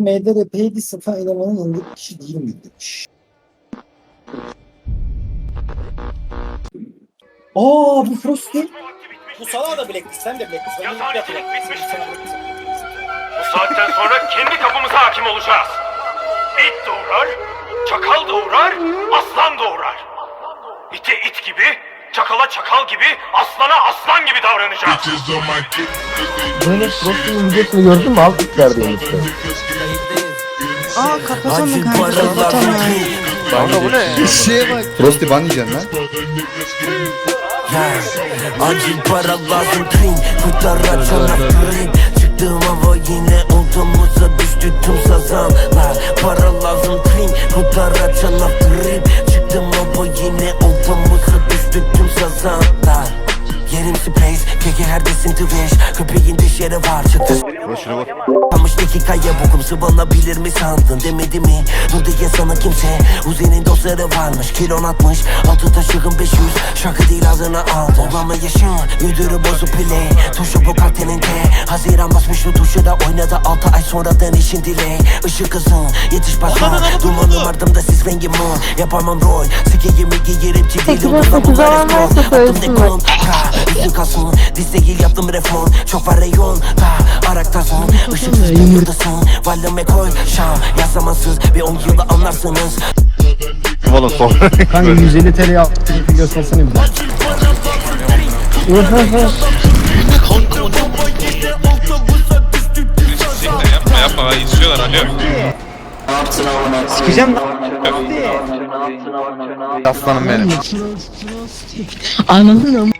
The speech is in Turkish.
MDRP'ydi sıfır elemanın yanındaki kişi değil mi demiş. Aa bu Frost değil. Bu salağa da blacklist, sen de blacklist. Ben yapıyorum. bitmiş. Bu saatten sonra kendi kapımıza hakim olacağız. İt doğurar, çakal doğurar, aslan doğurar. İte it gibi, çakala çakal gibi, aslana aslan gibi davranacağız. Böyle Frost'un videosunu gördün mü? Alt diyor işte. Aa kapatamıyor kanka kapatamıyor. Kanka bu ne? Şeye bak. Frosty ban yiyeceksin lan. Acil para lazım clean Kurtar açanak green Çıktığım hava yine odamıza düştü tüm sazanlar Yerim space, keke herkesin Twitch Köpeğin diş yeri var çıktı Şuna bak. Kalmış dakikaya bokum sıvanabilir mi sandın? Demedi mi? Dur diye sana kimse. Uzi'nin dostları varmış kilon atmış. Altı taşığın 500 şarkı değil ağzına aldı Obama yaşın müdürü bozu play Tuşu bu kaltenin Haziran basmış şu tuşu da oynadı. 6 ay sonradan işin delay Işık hızın yetiş başkan Dumanım ardımda sis rengi mum Yapamam rol. Sikeyim ilgi yeripçi değilim Sekize sekiz olan varsa Attım söylesin ne bak. kon Üstü kalsın. Diz değil yaptım reform. Çok var reyon da Araktasın Işıksız bir yurdasın. Valime koy. Şan Yazamansız bir on yılda anlarsınız. Oğlum sonra. Kanka 150 TL. Bir göstersene bir. Daha. Yapma istiyorlar alo. Sikeceğim lan. Aslanım benim. Anladın mı?